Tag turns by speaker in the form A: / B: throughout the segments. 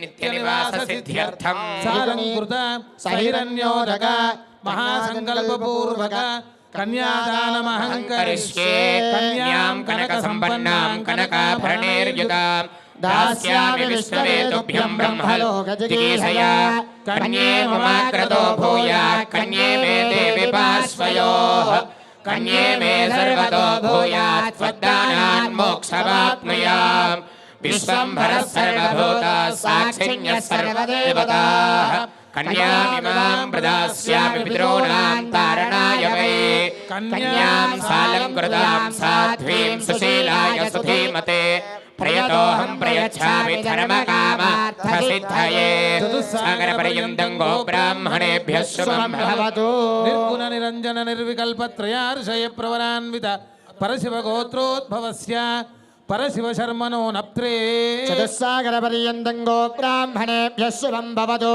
A: नित्यनिवाससिद्ध्यर्थम् साधनं कन्यादानमहङ्करिष्ये। कन्यां कनकसम्पन्नां कनकाभरणैर्युताम् दास्यामि ब्रह्मलोकजिगीषया कन्ये भूया कन्ये मे देवि पार्श्वयोः। कन्ये मे सर्वतो भूयात् त्वद्दानान् मोक्षवाप्नुयाम् విశ్వంభర సర్వభూత సాక్షిణ్య సర్వదేవతాः కన్యామిమాం ప్రదాస్యామి పితॄణాం తారణాయ వై కన్యాం సాలం కృతాం సాధ్వీం సుశీలాయ సుధీమతే ప్రయతోహం ప్రయచ్ఛామి ధర్మకామార్థసిద్ధయే సాగరపర్యంతం గో బ్రాహ్మణేభ్య శుభం భవతు
B: నిర్గుణ నిరంజన నిర్వికల్ప త్రయార్షయ ప్రవరాన్విత పరశివ గోత్రోద్భవస్య పరశివ శర్మణో నప్త్రే.
C: చతుస్సాగరపర్యంతం గో బ్రాహ్మణేభ్యः శుభం భవతు.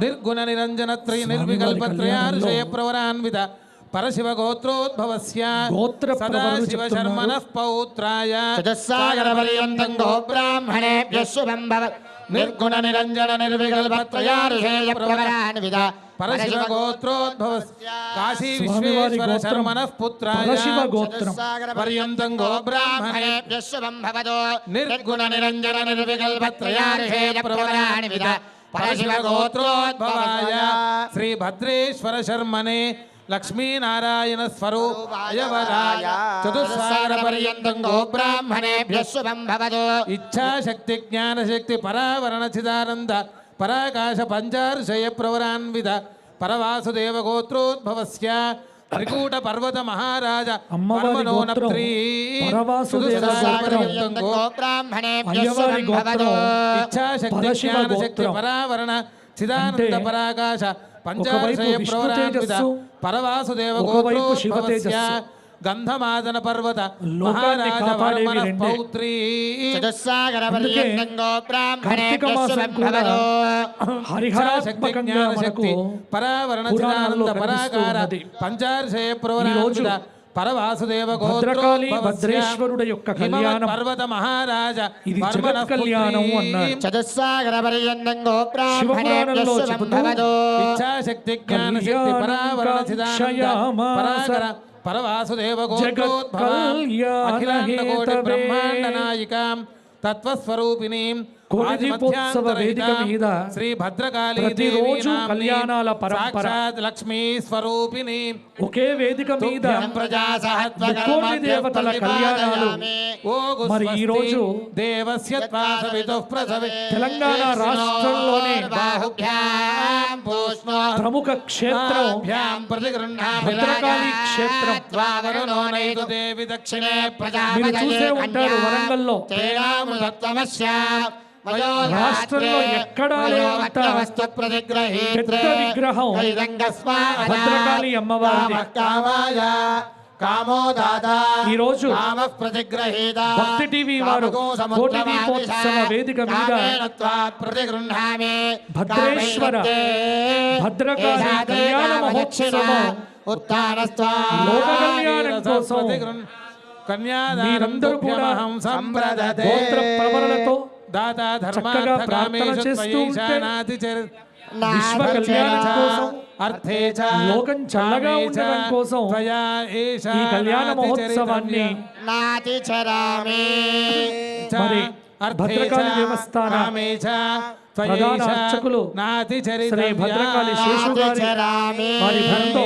B: నిర్గుణ నిరంజన త్రయ నిర్వికల్ప త్రయార్షయ ప్రవరాన్విత పరశివ గోత్రోద్భవస్య
D: గోత్ర
B: సదా
D: ప్రవరులు
B: శివ
D: చెప్తున్నారు.
B: శర్మణ పౌత్రాయ.
C: చతుస్సాగరపర్యంతం గో బ్రాహ్మణేభ్యः శుభం భవ నిర్గుణ నిరంజన ప్రవరాన్విత
B: పరశివ గోత్రోద్భవ కాశీ విశ్వేశ్వర పుత్రాయ.
D: పరశివ గోత్రం.
B: పర్యంతం గో
C: బ్రాహ్మణేభ్యः శుభం భవతు
B: నిర్గుణ
C: నిరంజన
B: పరశివ గోత్రోద్భవాయ శ్రీ భద్రేశ్వర శర్మనే. లక్ష్మీనారాయణ స్వరూపాయ చతుస్సాగర
C: పర్యంతం గో బ్రాహ్మణేభ్యः శుభం భవతు
B: ఇచ్ఛాశక్తి జ్ఞానశక్తి పరావరణ చిదానంద పరాకాశ పంచార్షయ ప్రవరాన్విత పరవాసుదేవ గోత్రోద్భవస్య త్రికూట పర్వత మహారాజ ఇచ్ఛాశక్తి జ్ఞానశక్తి. పరావరణ చిదానంద పరాకాశ
D: ఒకవైపు శివ తేజస్సు.
B: గంధమాదన పర్వత
D: హరిహరాత్మకంగా
B: పరావరణ చిదానంద పరాకార. పంచార్షయ
D: ఈరోజు
B: ప్రవరాన్విత పరవాసుదేవ
D: భద్రకాళి
B: గోత్రోద్భవస్య
D: భద్రేశ్వరుడు యొక్క
B: హిమవత్
D: కళ్యాణం
B: పర్వత మహారాజ
D: ఇది
B: వర్మణ
D: జగత్ కళ్యాణం అన్నారు.
C: చతుస్సాగర పర్యంతం గో బ్రాహ్మణేభ్యः
D: శివపురాణంలో
C: శుభం
D: చెబుతూ
C: భవతు
B: ఇచ్ఛాశక్తి జ్ఞానశక్తి పరావరణ చిదానంద
D: కళ్యాణం
B: పరాకర పరవాసుదేవ గోత్రోద్భవ
D: జగత్కళ్యాణ
B: అఖిలాండ కోటి. బ్రహ్మాండ నాయికాం తత్వస్వరూపిణీం
D: కోటి దీపోత్సవ
B: ఆదిమధ్యాంతరహితాం
D: వేదిక మీద
B: శ్రీ భద్రకాళీ
D: ప్రతిరోజు కళ్యాణాల పరంపర.
B: సాక్షాత్ లక్ష్మీ స్వరూపిణి.
D: ఒకే వేదిక మీద
C: ప్రజా
D: దేవతల కళ్యాణాలు.
B: ఓ
D: మరి ఈ రోజు
B: దేవస్య
D: తెలంగాణ రాష్ట్రంలోనే ప్రముఖ క్షేత్రం భద్రకాళి క్షేత్రం. మీరు చూసే ఉంటారు వరంగల్లో. రాష్ట్రంలో ఎక్కడా లేనంత పెద్ద విగ్రహం. భద్రకాళి అమ్మవారిది.
B: కామాయ కామో దాదా
D: ఈ రోజు
B: కామ ప్రతిగ్రహీత
D: భక్తి టీవీ వారు కోటి దీపోత్సవ వేదిక మీద
B: ప్రతిగృహ్ణామి
D: భద్రేశ్వర భద్రకాళి కళ్యాణ మహోత్సవం లోక కళ్యాణం కోసం మీరందరూ కూడా గోత్ర ప్రవరలతో
B: దాతా
D: చక్కగా ప్రార్థన చేస్తూ ఉంటే విశ్వ కళ్యాణం కోసం
B: అర్థే
D: లోకం చల్లగా ఉండడం కోసం ఈ కళ్యాణ మహోత్సవాన్ని
C: నాతి చరామి.
D: మరి భద్రకాళి దేవస్థాన ప్రధాన అర్చకులు శ్రీ భద్రకాళి శేషు గారి
C: చరామి.
D: వారి భక్తో